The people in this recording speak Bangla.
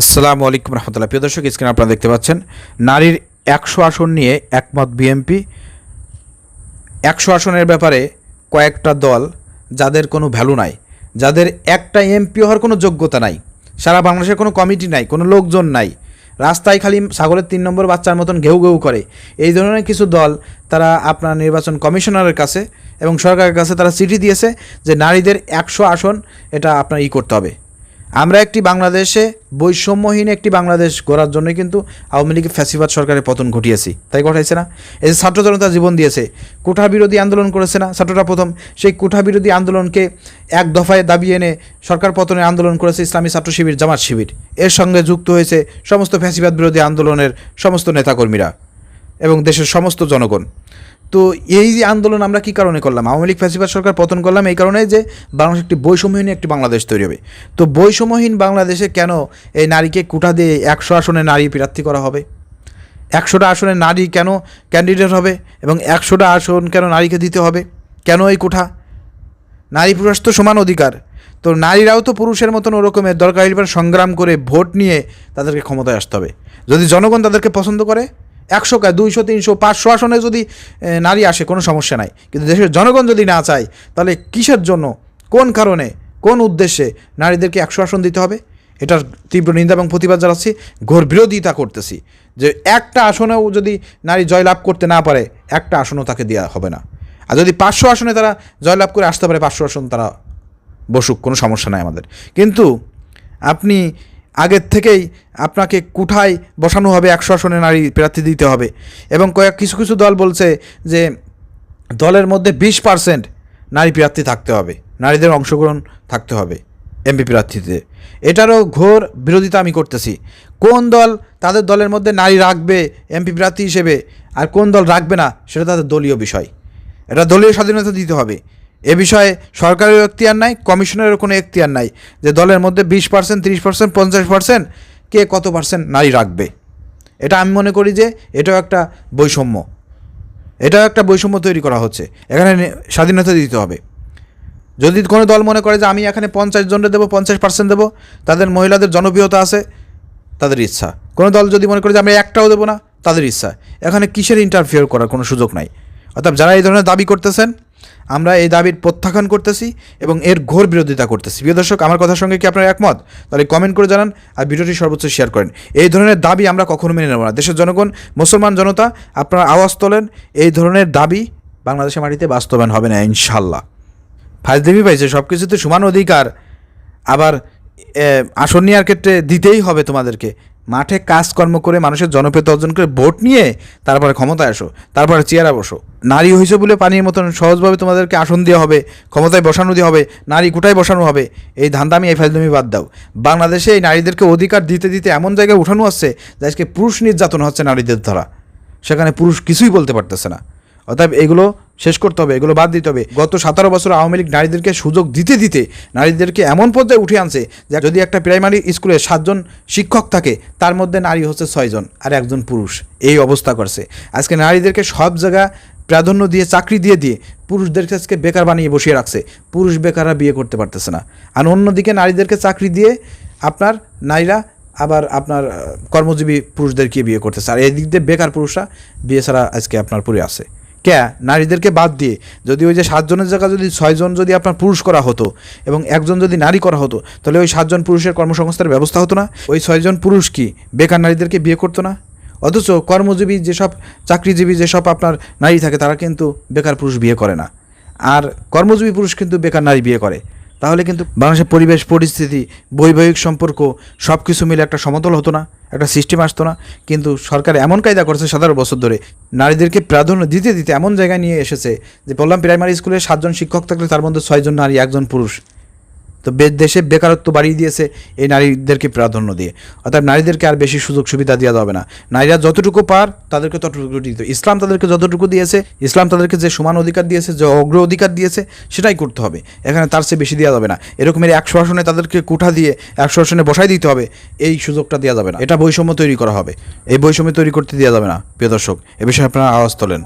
আসসালামু আলাইকুম রহমতুল্লাহ। প্রিয় দর্শক স্ক্রিনে আপনারা দেখতে পাচ্ছেন, নারীর একশো আসন নিয়ে একমত বিএনপি একশো আসনের ব্যাপারে কয়েকটা দল যাদের কোনো ভ্যালু নাই, যাদের একটা এমপি হওয়ার কোনো যোগ্যতা নাই, সারা বাংলাদেশের কোনো কমিটি নাই, কোনো লোকজন নাই, রাস্তায় খালি সাগরের তিন নম্বর বাচ্চার মতন ঘেউ ঘেউ করে। এই ধরনের কিছু দল তারা আপনার নির্বাচন কমিশনারের কাছে এবং সরকারের কাছে তারা চিঠি দিয়েছে যে নারীদের একশো আসন এটা আপনার ই করতে হবে। আমরা একটি বাংলাদেশে বৈষম্যহীন একটি বাংলাদেশ গড়ার জন্যই কিন্তু আওয়ামী লীগ ফ্যাসিবাদ সরকারের পতন ঘটিয়েছি। তাই ঘটাইছে না? এই ছাত্র জনতা জীবন দিয়েছে, কোঠা বিরোধী আন্দোলন করেছে না? ছাত্ররা প্রথম, সেই কোঠা বিরোধী আন্দোলনকে এক দফায় দাবি এনে সরকার পতনের আন্দোলন করেছে ইসলামী ছাত্র শিবির, জামাত শিবির। এর সঙ্গে যুক্ত হয়েছে সমস্ত ফ্যাসিবাদ বিরোধী আন্দোলনের সমস্ত নেতাকর্মীরা এবং দেশের সমস্ত জনগণ। তো এই যে আন্দোলন আমরা কী কারণে করলাম? আওয়ামী লীগ, ফ্যাসিবাদ সরকার পতন করলাম এই কারণে যে বাংলাদেশ একটি বৈষম্যহীন একটি বাংলাদেশ তৈরি হবে। তো বৈষম্যহীন বাংলাদেশে কেন এই নারীকে কোটা দিয়ে একশো আসনে নারী প্রার্থী করা হবে? একশোটা আসনে নারী কেন ক্যান্ডিডেট হবে এবং একশোটা আসন কেন নারীকে দিতে হবে? কেন এই কোঠা? নারী পুরুষ তো সমান অধিকার। তো নারীরাও তো পুরুষের মতন ওরকমের দরকার সংগ্রাম করে ভোট নিয়ে তাদেরকে ক্ষমতায় আসতে হবে। যদি জনগণ তাদেরকে পছন্দ করে একশো দুইশো, তিনশো, পাঁচশো আসনে যদি নারী আসে, কোনো সমস্যা নাই। কিন্তু দেশের জনগণ যদি না চায়, তাহলে কিসের জন্য, কোন কারণে, কোন উদ্দেশ্যে নারীদেরকে একশো আসন দিতে হবে? এটার তীব্র নিন্দা এবং প্রতিবাদ জানাচ্ছি, ঘোর বিরোধিতা করতেছি যে একটা আসনেও যদি নারী জয়লাভ করতে না পারে, একটা আসনও তাকে দেওয়া হবে না। আর যদি পাঁচশো আসনে তারা জয়লাভ করে আসতে পারে, পাঁচশো আসন তারা বসুক, কোনো সমস্যা নাই আমাদের। কিন্তু আপনি আগের থেকেই আপনাকে কুঠায় বসানো হবে, একশো আসনে নারী প্রার্থী দিতে হবে। এবং কয়েক, কিছু কিছু দল বলছে যে দলের মধ্যে বিশ পার্সেন্ট নারী প্রার্থী থাকতে হবে, নারীদের অংশগ্রহণ থাকতে হবে এমপি প্রার্থীতে। এটারও ঘোর বিরোধিতা আমি করতেছি। কোন দল তাদের দলের মধ্যে নারী রাখবে এমপি প্রার্থী হিসেবে, আর কোন দল রাখবে না, সেটা তাদের দলীয় বিষয়। এটা দলীয় স্বাধীনতা দিতে হবে। এ বিষয়ে সরকারের এখতিয়ার নাই, কমিশনেরও কোনো এখতিয়ার নাই যে দলের মধ্যে বিশ পার্সেন্ট, তিরিশ পার্সেন্ট, পঞ্চাশ পার্সেন্ট কে কত পার্সেন্ট নারী রাখবে। এটা আমি মনে করি যে এটাও একটা বৈষম্য। এটাও একটা বৈষম্য তৈরি করা হচ্ছে। এখানে স্বাধীনতা দিতে হবে। যদি কোনো দল মনে করে যে আমি এখানে পঞ্চাশ জনকে দেবো, পঞ্চাশ পার্সেন্ট দেবো, তাদের মহিলাদের জনপ্রিয়তা আছে, তাদের ইচ্ছা। কোনো দল যদি মনে করে যে আমি একটাও দেবো না, তাদের ইচ্ছা। এখানে কিসের ইন্টারফিয়ার করার কোনো সুযোগ নাই। অর্থাৎ যারা এই ধরনের দাবি করতেছেন আমরা এই দাবির প্রত্যাখ্যান করতেছি এবং এর ঘোর বিরোধিতা করতেছি। প্রিয় দর্শক, আমার কথার সঙ্গে কি আপনারা একমত? তাহলে কমেন্ট করে জানান আর ভিডিওটি সর্বোচ্চ শেয়ার করেন। এই ধরনের দাবি আমরা কখনো মেনে নেব না। দেশের জনগণ, মুসলমান জনতা, আপনারা আওয়াজ তোলেন, এই ধরনের দাবি বাংলাদেশের মাটিতে বাস্তবায়ন হবে না ইনশাল্লাহ ফাজদেবি পাইছে সব কিছুতে সমান অধিকার আবার আসন নেওয়ার ক্ষেত্রে দিতেই হবে তোমাদেরকে। মাঠে কাজকর্ম করে মানুষের জনপ্রিয়তা অর্জন করে ভোট নিয়ে তারপরে ক্ষমতায় আসো, তারপরে চেয়ারা বসো। নারী হয়েছে বলে পানির মতন সহজভাবে তোমাদেরকে আসন দেওয়া হবে, ক্ষমতায় বসানো দেওয়া হবে, নারী কোটায় বসানো হবে, এই ধান্দামি, এই ফাজদামি বাদ দাও। বাংলাদেশে এই নারীদেরকে অধিকার দিতে দিতে এমন জায়গায় উঠানো হচ্ছে যে আজকে পুরুষ নির্যাতন হচ্ছে নারীদের দ্বারা। সেখানে পুরুষ কিছুই বলতে পারতেছে না। অতএব এগুলো শেষ করতে হবে, এগুলো বাদ দিতে হবে। গত সতেরো বছর আওয়ামী লীগ নারীদেরকে সুযোগ দিতে দিতে নারীদেরকে এমন পর্যায়ে উঠে আনছে যে যদি একটা প্রাইমারি স্কুলে সাতজন শিক্ষক থাকে, তার মধ্যে নারী হচ্ছে ছয়জন আর একজন পুরুষ। এই অবস্থা করছে। আজকে নারীদেরকে সব জায়গা প্রাধান্য দিয়ে, চাকরি দিয়ে দিয়ে পুরুষদেরকে আজকে বেকার বানিয়ে বসিয়ে রাখছে। পুরুষ বেকাররা বিয়ে করতে পারতেছে না। আর অন্যদিকে নারীদেরকে চাকরি দিয়ে আপনার নারীরা আবার আপনার কর্মজীবী পুরুষদেরকে বিয়ে করতেছে। আর এই দিক দিয়ে বেকার পুরুষরা বিয়ে ছাড়া আজকে আপনার পরে আছে। কে? নারীদেরকে বাদ দিয়ে। যদি ওই যে সাতজনের জায়গা যদি ছয়জন যদি আপনার পুরুষ করা হতো এবং একজন যদি নারী করা হতো, তাহলে ওই সাতজন পুরুষের কর্মসংস্থানের ব্যবস্থা হতো না? ওই ছয়জন পুরুষ কি বেকার নারীদেরকে বিয়ে করতো না? অথচ কর্মজীবী যেসব, চাকরিজীবী যেসব আপনার নারী থাকে, তারা কিন্তু বেকার পুরুষ বিয়ে করে না। আর কর্মজীবী পুরুষ কিন্তু বেকার নারী বিয়ে করে। তাহলে কিন্তু বাংলাদেশের পরিবেশ, পরিস্থিতি, বৈবাহিক সম্পর্ক সব কিছু মিলে একটা সমতল হতো না, একটা সিস্টেম আসতো না। কিন্তু সরকার এমন কায়দা করছে সতেরো বছর ধরে, নারীদেরকে প্রাধান্য দিতে দিতে এমন জায়গায় নিয়ে এসেছে যে বললাম প্রাইমারি স্কুলে সাতজন শিক্ষক থাকলে তার মধ্যে ছয়জন নারী, একজন পুরুষ। তো দেশে বেকারত্ব বাড়িয়ে দিয়েছে এই নারীদেরকে প্রাধান্য দিয়ে। অর্থাৎ নারীদেরকে আর বেশি সুযোগ সুবিধা দেওয়া যাবে না। নারীরা যতটুকু পার তাদেরকে ততটুকু দিতে ইসলাম তাদেরকে যতটুকু দিয়েছে, ইসলাম তাদেরকে যে সমান অধিকার দিয়েছে, যে অগ্র অধিকার দিয়েছে, সেটাই করতে হবে। এখানে তার চেয়ে বেশি দেওয়া যাবে না। এরকমের একশো আসনে তাদেরকে কোঠা দিয়ে একশো আসনে বসাই দিতে হবে, এই সুযোগটা দেওয়া যাবে না। এটা বৈষম্য তৈরি করা হবে। এই বৈষম্য তৈরি করতে দেওয়া যাবে না, প্রিয় দর্শক। এ বিষয়ে আপনারা আওয়াজ তোলেন।